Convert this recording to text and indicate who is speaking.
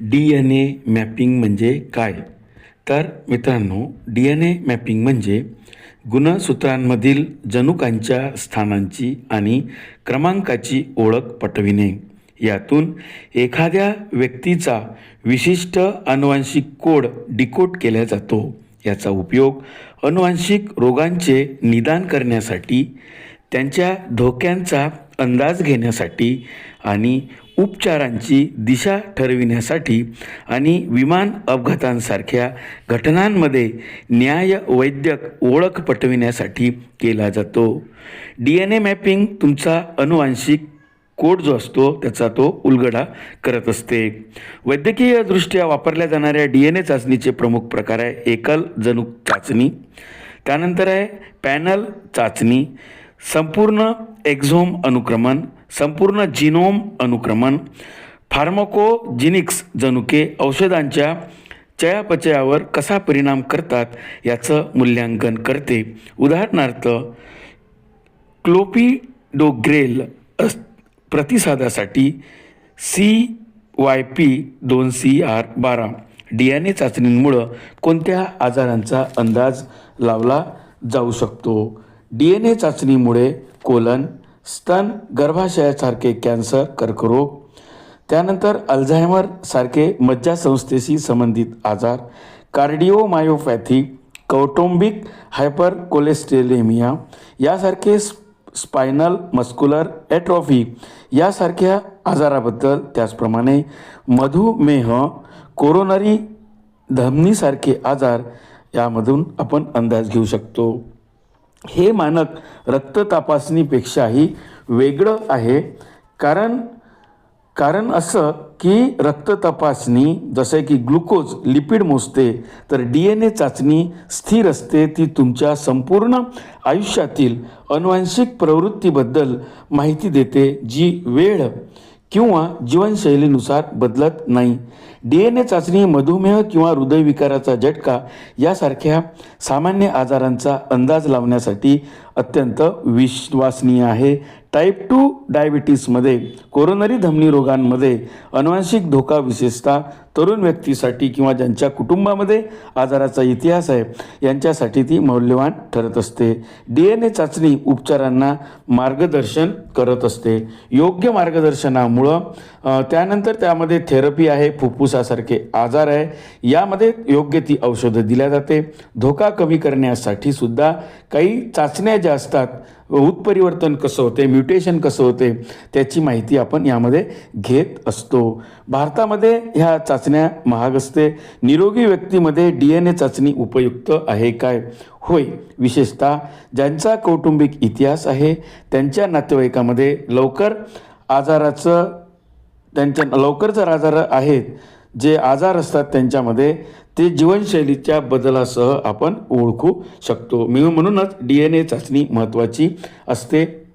Speaker 1: D N ए mapping म्हणजे काय? तर मित्रांनो डी एन ए मॅपिंग म्हणजे गुणसूत्रांमधील जनुकांच्या स्थानांची आणि क्रमांकाची ओळख पटविणे. यातून एखाद्या व्यक्तीचा विशिष्ट अनुवांशिक कोड डिकोड केला जातो. याचा उपयोग अनुवांशिक रोगांचे निदान करण्यासाठी त्यांच्या धोक्यांचा अंदाज घेण्यासाठी आणि उपचारांची दिशा ठरविण्यासाठी आणि विमान अपघातांसारख्या घटनांमध्ये न्याय वैद्यक ओळख पटविण्यासाठी केला जातो. डी एन ए मॅपिंग तुमचा अनुवांशिक कोड जो असतो त्याचा तो उलगडा करत असते. वैद्यकीयदृष्ट्या वापरल्या जाणाऱ्या डी एन ए चाचणीचे प्रमुख प्रकार आहे एकल जनुक चाचणी. त्यानंतर आहे पॅनल चाचणी. संपूर्ण एक्झोम अनुक्रमण संपूर्ण जिनोम अनुक्रमण फार्मकोजिनिक्स जनुके औषधांच्या चयापचयावर कसा परिणाम करतात याचं मूल्यांकन करते. उदाहरणार्थ क्लोपिडोग्रेल अस प्रतिसादासाठी सी वाय पी दोन सी आर बारा डी एन ए चाचणींमुळं कोणत्या आजारांचा अंदाज लावला जाऊ शकतो? डी एन ए चाचणीमुळे कोलन स्तन गर्भाशयासारखे कॅन्सर कर्करोग त्यानंतर अल्झायमर सारखे मज्जासंस्थेशी संबंधित आजार कार्डिओमायोपॅथी कौटुंबिक हायपर कोलेस्टेलेमिया यासारखे स्प स्पायनल मस्क्युलर ॲट्रॉफी यासारख्या आजाराबद्दल त्याचप्रमाणे मधुमेह कोरोनरी धमनीसारखे आजार यामधून आपण अंदाज घेऊ शकतो. हे मानक रक्त तपासणीपेक्षाही वेगळं आहे. कारण कारण असं की रक्त तपासणी जसं की ग्लुकोज लिपिड मोजते तर डी एन ए चाचणी स्थिर असते ती तुमच्या संपूर्ण आयुष्यातील अनुवांशिक प्रवृत्तीबद्दल माहिती देते जी वेळ किंवा जीवनशैलीनुसार बदलत नाही. डी एन ए चाचणी मधुमेह किंवा हृदयविकाराचा झटका यासारख्या सामान्य आजारांचा अंदाज लावण्यासाठी अत्यंत विश्वासनीय आहे. टाईप टू डायबिटीसमध्ये कोरोनरी धमनी रोगांमध्ये अनुवांशिक धोका विशेषतः तरुण व्यक्तीसाठी किंवा ज्यांच्या कुटुंबामध्ये आजाराचा इतिहास आहे यांच्यासाठी ती मौल्यवान ठरत असते. डी एन ए चाचणी उपचारांना मार्गदर्शन करत असते. योग्य मार्गदर्शनामुळं त्यानंतर त्यामध्ये थेरपी आहे फुफ्फुसासारखे आजार आहे. यामध्ये योग्य ती औषधं दिल्या जाते. धोका कमी करण्यासाठी सुद्धा काही चाचण्या ज्या असतात उत्परिवर्तन कसं होते म्युटेशन कसं होते त्याची माहिती आपण यामध्ये घेत असतो. भारतामध्ये ह्या चाचण्या महाग असते. निरोगी व्यक्तीमध्ये डी एन ए चाचणी उपयुक्त आहे काय? होय विशेषतः ज्यांचा कौटुंबिक इतिहास आहे त्यांच्या नातेवाईकामध्ये लवकर आजाराचं त्यांच्या लवकर जर आजार आहेत जे आजार असतात त्यांच्यामध्ये ते जीवनशैलीच्या बदलासह आपण ओळखू शकतो. मी म्हणूनच डी एन ए चाचणी महत्त्वाची असते.